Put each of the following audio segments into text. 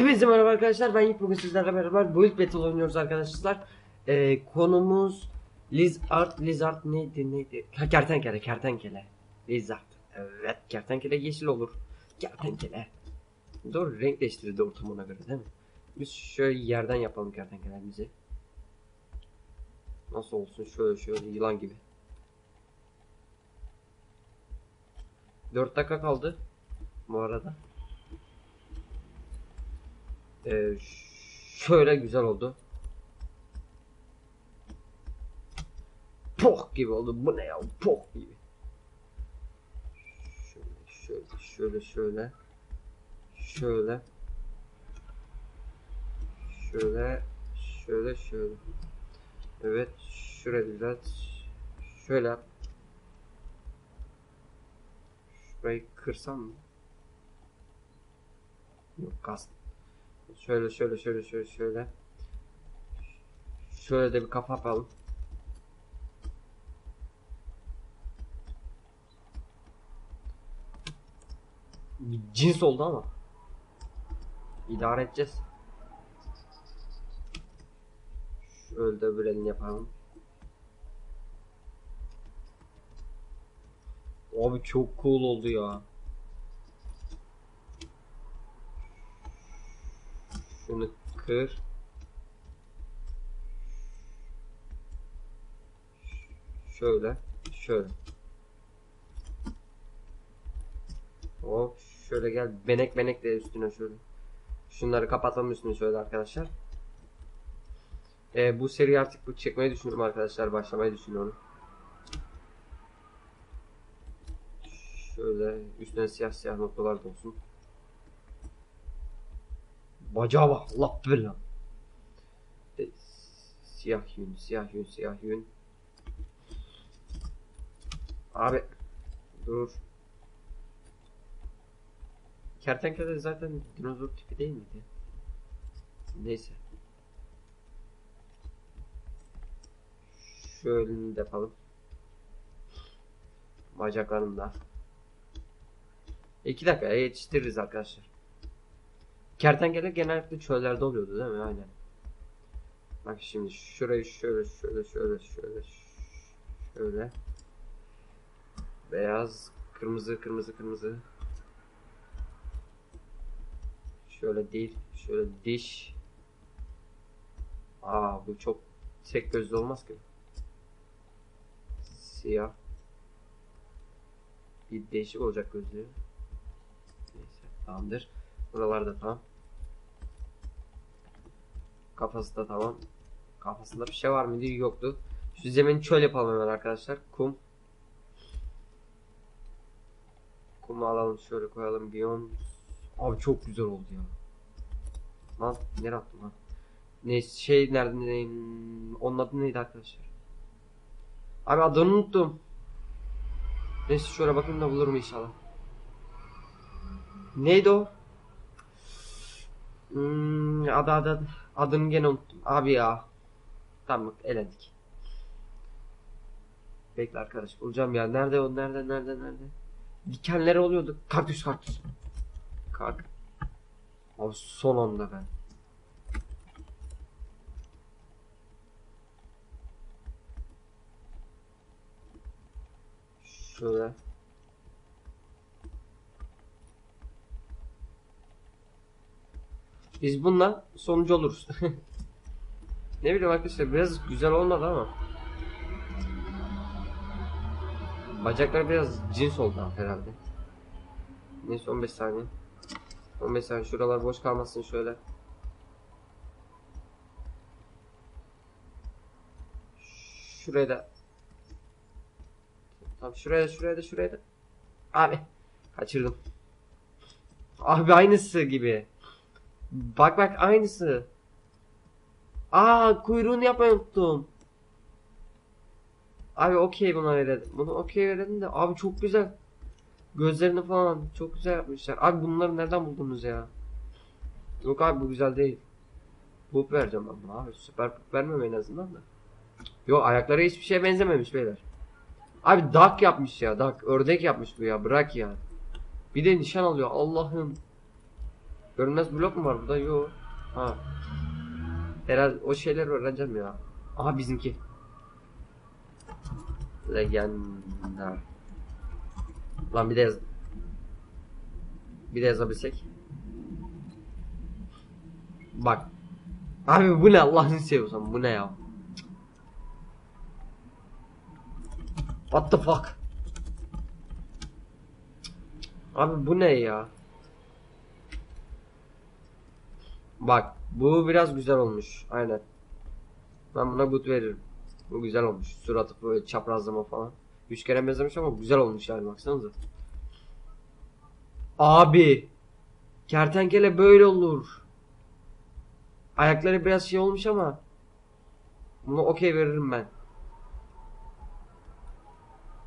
Hepinize merhaba arkadaşlar. Ben Yiğit. Bugün sizlerle beraber Build Battle oynuyoruz arkadaşlar. Ee, Konumuz Lizard, Lizard neydi neydi? Ha, Kertenkele, kertenkele. Lizard, evet kertenkele yeşil olur. Kertenkele. Doğru renk değiştirirdi ortamına göre değil mi? Biz şöyle yerden yapalım kertenkelemizi Nasıl olsun? Şöyle şöyle yılan gibi. 4 dakika kaldı Bu arada ee, şöyle güzel oldu. Poh gibi oldu. Bu ne ya? Poh gibi. Şöyle şöyle şöyle şöyle şöyle şöyle şöyle evet şuraya biraz şöyle şurayı kırsam mı yok kastım Şöyle şöyle şöyle şöyle şöyle. Şöyle de bir kafa yapalım. Cins oldu ama. İdare edeceğiz. Şöyle de böyle yapalım. Abi çok cool oldu ya. Şunu kır. Şöyle, şöyle. Hop, şöyle gel. Benek benek de üstüne şöyle. Şunları kapatalım üstüne şöyle arkadaşlar. Ee, bu seri artık bu çekmeyi düşünüyorum arkadaşlar. Başlamayı düşünüyorum. Şöyle üstüne siyah siyah noktalar da olsun. Bacağa bak Allah belanı. E, siyah yün, siyah yün, siyah yün. Abi dur. Kertenkele zaten dinozor tipi değil miydi? Neyse. Şöyle de yapalım. Bacaklarını da. İki dakika yetiştiririz arkadaşlar. Kertenkele genellikle çöllerde oluyordu değil mi? Aynen. Bak şimdi şurayı şöyle şöyle şöyle şöyle şöyle. Beyaz kırmızı kırmızı kırmızı. Şöyle değil şöyle diş. Aa bu çok tek gözlü olmaz ki. Siyah. Bir değişik olacak gözlüğü. Neyse tamamdır. Buralarda tamam Kafası da tamam. Kafasında bir şey var mıydı? Yoktu. Şu zemini çöl yapalım hemen arkadaşlar. Kum. Kumu alalım şöyle koyalım. Biyon. Abi çok güzel oldu ya. Lan nereye attım lan? Ne şey nerede ne, onun adı neydi arkadaşlar? Abi adını unuttum. Neyse şöyle bakayım da bulurum inşallah. Neydi o? Hmm, adı adı adı. Adını gene unuttum. Abi ya. Tamam elendik. Bekle arkadaş bulacağım ya. Nerede o? Nerede? Nerede? Nerede? Dikenleri oluyordu. Kaktüs kaktüs. Kalk. Abi son anda ben. Şöyle. Biz bununla sonucu oluruz. ne bileyim arkadaşlar biraz güzel olmadı ama. Bacaklar biraz cins oldu herhalde. Neyse 15 saniye. 15 saniye şuralar boş kalmasın şöyle. Şuraya da. Tamam şuraya da şuraya da şuraya da. Abi kaçırdım. Abi aynısı gibi. Bak bak aynısı. Aa kuyruğunu yapmayı unuttum. Abi okey buna verelim. Bunu okey verelim de abi çok güzel. Gözlerini falan çok güzel yapmışlar. Abi bunları nereden buldunuz ya? Yok abi bu güzel değil. Poop vereceğim ben buna abi. Süper poop vermem en azından da. Yok ayakları hiçbir şeye benzememiş beyler. Abi duck yapmış ya duck. Ördek yapmış bu ya bırak ya. Bir de nişan alıyor Allah'ım. Görünmez blok mu var burada? Yok. Ha. Herhalde o şeyleri öğreneceğim ya. Aha bizimki. Legenda. Lan bir de yaz. Bir de yazabilsek. Bak. Abi bu ne Allah'ını seviyorsan bu ne ya? What the fuck? Abi bu ne ya? Bak bu biraz güzel olmuş. Aynen. Ben buna good veririm. Bu güzel olmuş. Suratı böyle çaprazlama falan. Üç kere benzemiş ama güzel olmuş yani baksanıza. Abi. Kertenkele böyle olur. Ayakları biraz şey olmuş ama. Buna okey veririm ben.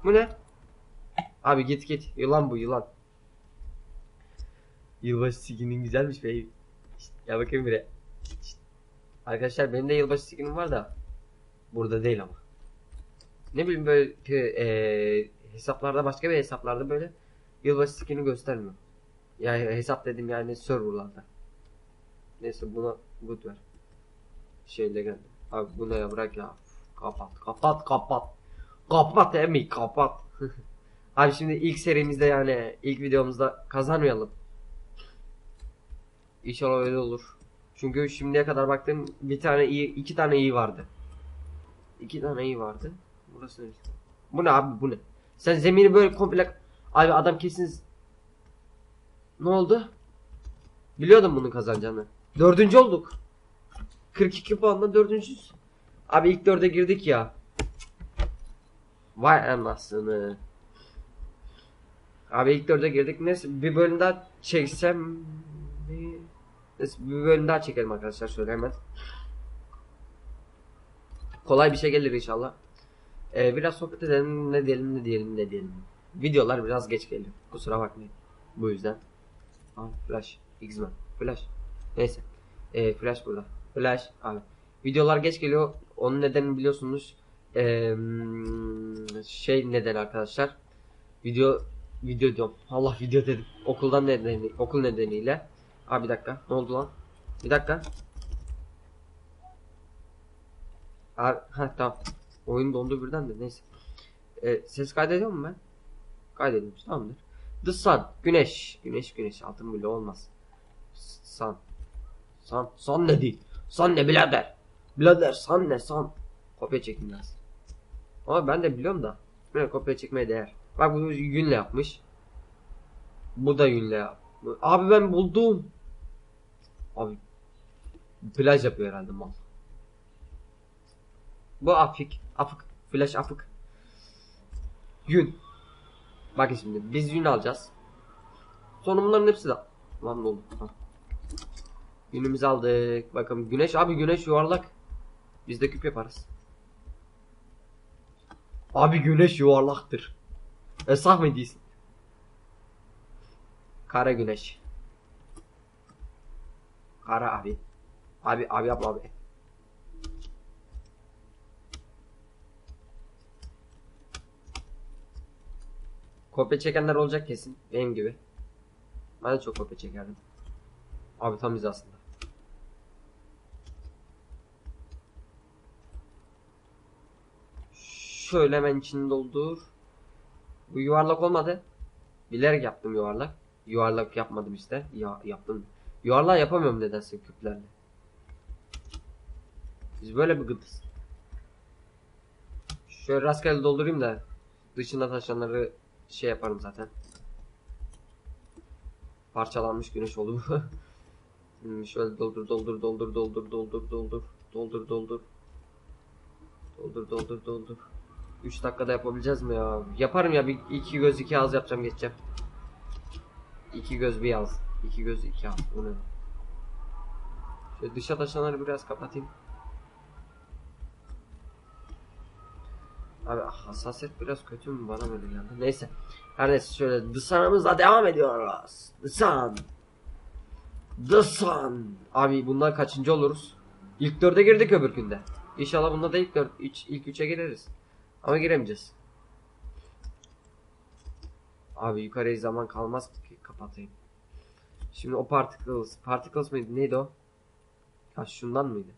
Bu ne? Abi git git. Yılan bu yılan. Yılbaşı skinin güzelmiş be. Ya bakayım bire. Arkadaşlar benim de yılbaşı skinim var da. Burada değil ama. Ne bileyim böyle e, hesaplarda başka bir hesaplarda böyle yılbaşı skini göstermiyor. Yani hesap dedim yani serverlarda. Neyse buna good ver. Şeyle geldim. Abi bu ne ya bırak ya. Kapat kapat kapat. Kapat emi kapat. Abi şimdi ilk serimizde yani ilk videomuzda kazanmayalım. İnşallah öyle olur. Çünkü şimdiye kadar baktım bir tane iyi, iki tane iyi vardı. İki tane iyi vardı. Burası ne? Bu ne abi bu ne? Sen zemini böyle komple... Abi adam kesin... Ne oldu? Biliyordum bunu kazanacağını. Dördüncü olduk. 42 puanla dördüncüyüz. Abi ilk dörde girdik ya. Vay anasını. Abi ilk dörde girdik. Neyse bir bölüm daha çeksem bir bölüm daha çekelim arkadaşlar şöyle hemen. Kolay bir şey gelir inşallah. Ee, biraz sohbet edelim ne diyelim ne diyelim ne diyelim. Videolar biraz geç geliyor. Kusura bakmayın. Bu yüzden. Aa, flash. X-Men. Flash. Neyse. Ee, flash burada. Flash abi. Videolar geç geliyor. Onun nedenini biliyorsunuz. Ee, şey neden arkadaşlar. Video video diyorum. Allah video dedim. Okuldan nedeni okul nedeniyle. Abi bir dakika. Ne oldu lan? Bir dakika. Abi, ha tamam. Oyun dondu birden de neyse. Ee, ses kaydediyor mu ben? Kaydediyormuş tamamdır. The Sun. Güneş. Güneş güneş. Altın bile olmaz. Sun. Sun. Sun ne değil? Sun ne birader? Birader sun ne sun? Kopya çekin biraz. Ama ben de biliyorum da. Böyle kopya çekmeye değer. Bak bu yünle yapmış. Bu da yünle yap. Abi ben buldum. Abi plaj yapıyor herhalde mal. Bu afik. Afık. Flash afık. Yün. Bakın şimdi biz yün alacağız. Sonra bunların hepsi de lan ne oldu? Ha. Yünümüzü aldık. Bakın güneş abi güneş yuvarlak. Biz de küp yaparız. Abi güneş yuvarlaktır. Esah mı değilsin? Kara güneş. Kara abi. Abi abi yapma abi. Kopya çekenler olacak kesin. Benim gibi. Ben de çok kopya çekerdim. Abi tam hizasında. Şöyle hemen içini doldur. Bu yuvarlak olmadı. Bilerek yaptım yuvarlak. Yuvarlak yapmadım işte. Ya yaptım. Yuvarlak yapamıyorum nedense küplerle. Biz böyle bir gıdız. Şöyle rastgele doldurayım da dışında taşanları şey yaparım zaten. Parçalanmış güneş oldu bu. Hmm, şöyle doldur doldur doldur doldur doldur doldur doldur doldur doldur doldur doldur 3 dakikada yapabileceğiz mi ya? Yaparım ya bir iki göz iki ağız yapacağım geçeceğim. İki göz bir ağız. İki göz iki ağız. Bu ne? Şöyle dışa taşanları biraz kapatayım. Abi hassasiyet biraz kötü mü bana böyle geldi. Neyse. Her neyse şöyle The Sun'ımızla devam ediyoruz. The Sun. Abi bundan kaçıncı oluruz? İlk dörde girdik öbür günde. İnşallah bunda da ilk dört, ilk üçe gireriz. Ama giremeyeceğiz. Abi yukarıya zaman kalmaz ki kapatayım. Şimdi o particles, particles mıydı? Neydi o? Ha şundan mıydı?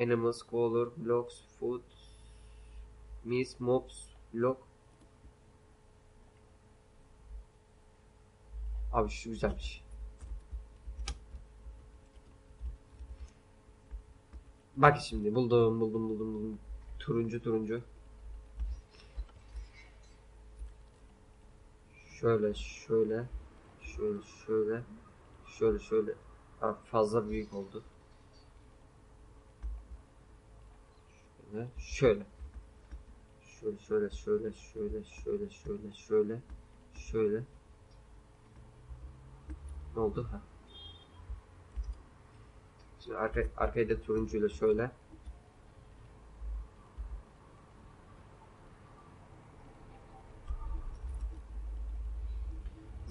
Animals, color, blocks, food, miss, mobs, block. Abi şu güzelmiş. Bak şimdi buldum buldum buldum buldum. Turuncu turuncu. Şöyle şöyle şöyle şöyle şöyle şöyle. Fazla büyük oldu. Şöyle şöyle. Şöyle şöyle şöyle şöyle şöyle şöyle şöyle şöyle. Ne oldu? Ha. Şimdi arka, da turuncuyla şöyle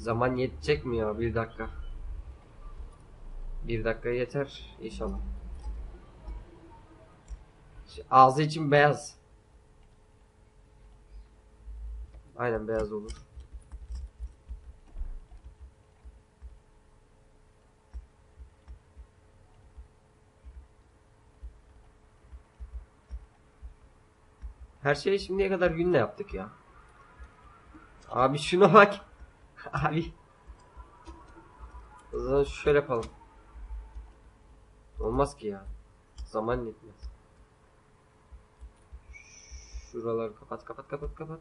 Zaman yetecek mi ya? Bir dakika. Bir dakika yeter inşallah. Şu Ağzı için beyaz. Aynen beyaz olur. Her şeyi şimdiye kadar günle yaptık ya. Abi şuna bak. Abi. O zaman şöyle yapalım. Olmaz ki ya. Zaman yetmez. Şuraları kapat kapat kapat kapat.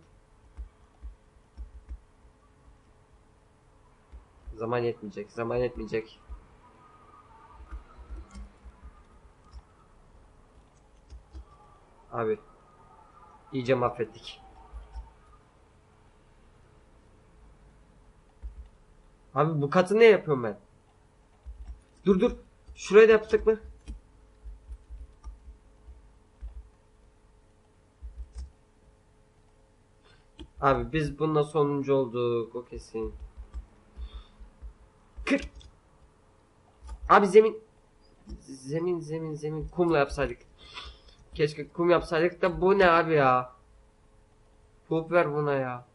Zaman yetmeyecek. Zaman yetmeyecek. Abi. iyice mahvettik. Abi bu katı ne yapıyorum ben? Dur dur. Şurayı da yaptık mı? Abi biz bununla sonuncu olduk. O kesin. Kır. Abi zemin. Zemin zemin zemin. Kumla yapsaydık. Keşke kum yapsaydık da bu ne abi ya? Pup ver buna ya.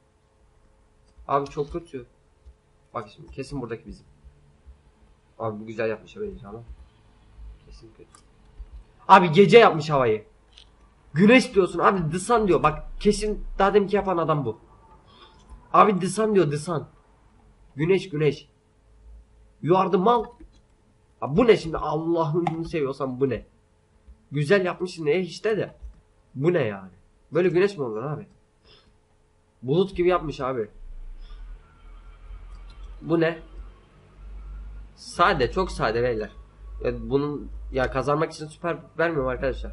Abi çok kötü. Bak şimdi kesin buradaki bizim. Abi bu güzel yapmış havayı ama. Kesin kötü. Abi gece yapmış havayı. Güneş diyorsun abi Sun diyor. Bak kesin daha deminki yapan adam bu. Abi Sun diyor Sun. Güneş güneş. The mal. Abi bu ne şimdi Allah'ını seviyorsan bu ne? Güzel yapmışsın ne işte de. Bu ne yani? Böyle güneş mi olur abi? Bulut gibi yapmış abi. Bu ne? Sade, çok sade beyler. Ya bunun ya kazanmak için süper vermiyorum arkadaşlar.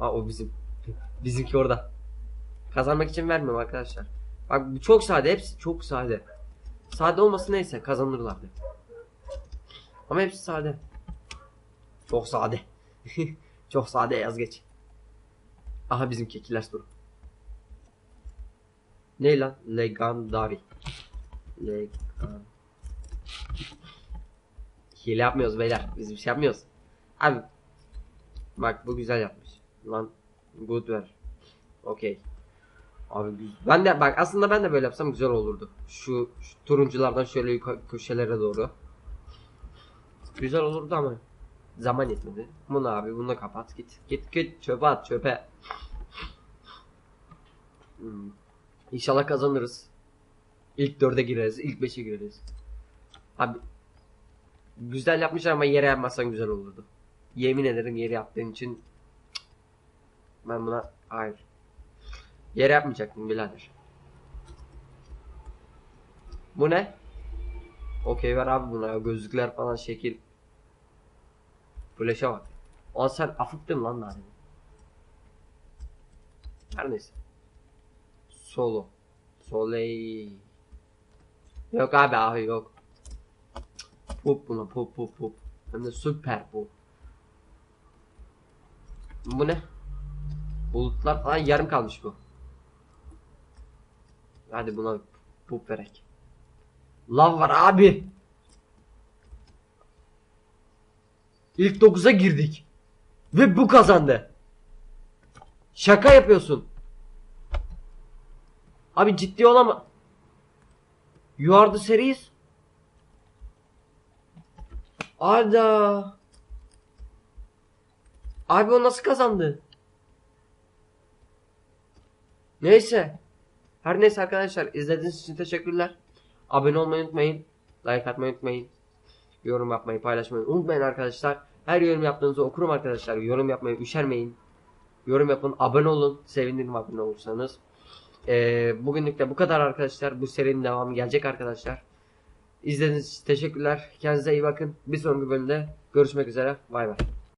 Aa o bizim. Bizimki orada. Kazanmak için vermiyorum arkadaşlar. Bak bu çok sade, hepsi çok sade. Sade olması neyse kazanırlardı. Ama hepsi sade. Çok sade. çok sade yaz geç. Aha bizim kekiler dur. Ne lan? Legendary. Legan. Hile yapmıyoruz beyler. Biz bir şey yapmıyoruz. Abi. Bak bu güzel yapmış. Lan good ver. Okey. Abi güzel. Ben de bak aslında ben de böyle yapsam güzel olurdu. Şu, şu turunculardan şöyle köşelere doğru. Güzel olurdu ama zaman yetmedi. Bunu abi bunu kapat git. Git git çöpe at çöpe. Hmm. İnşallah kazanırız. İlk dörde gireriz. ilk beşe gireriz. Abi güzel yapmışlar ama yere yapmazsan güzel olurdu. Yemin ederim yere yaptığın için ben buna hayır. Yere yapmayacaktım birader. Bu ne? Okey ver abi buna ya. Gözlükler falan şekil. Flash'a bak. Aa sen afıktın lan daha. Her neyse. Solo. Soleil. Yok abi abi yok. Pup buna pup pup pup. Hem de süper bu. Bu ne? Bulutlar falan yarım kalmış bu. Hadi buna pup verek. Lav var abi. İlk 9'a girdik. Ve bu kazandı. Şaka yapıyorsun. Abi ciddi olama. You are the series. Ada. Abi o nasıl kazandı? Neyse. Her neyse arkadaşlar izlediğiniz için teşekkürler. Abone olmayı unutmayın. Like atmayı unutmayın. Yorum yapmayı paylaşmayı unutmayın arkadaşlar. Her yorum yaptığınızı okurum arkadaşlar. Yorum yapmayı üşermeyin. Yorum yapın. Abone olun. Sevinirim abone olursanız. Ee, bugünlük de bu kadar arkadaşlar. Bu serinin devamı gelecek arkadaşlar. İzlediğiniz için teşekkürler. Kendinize iyi bakın. Bir sonraki bölümde görüşmek üzere. Bay bay.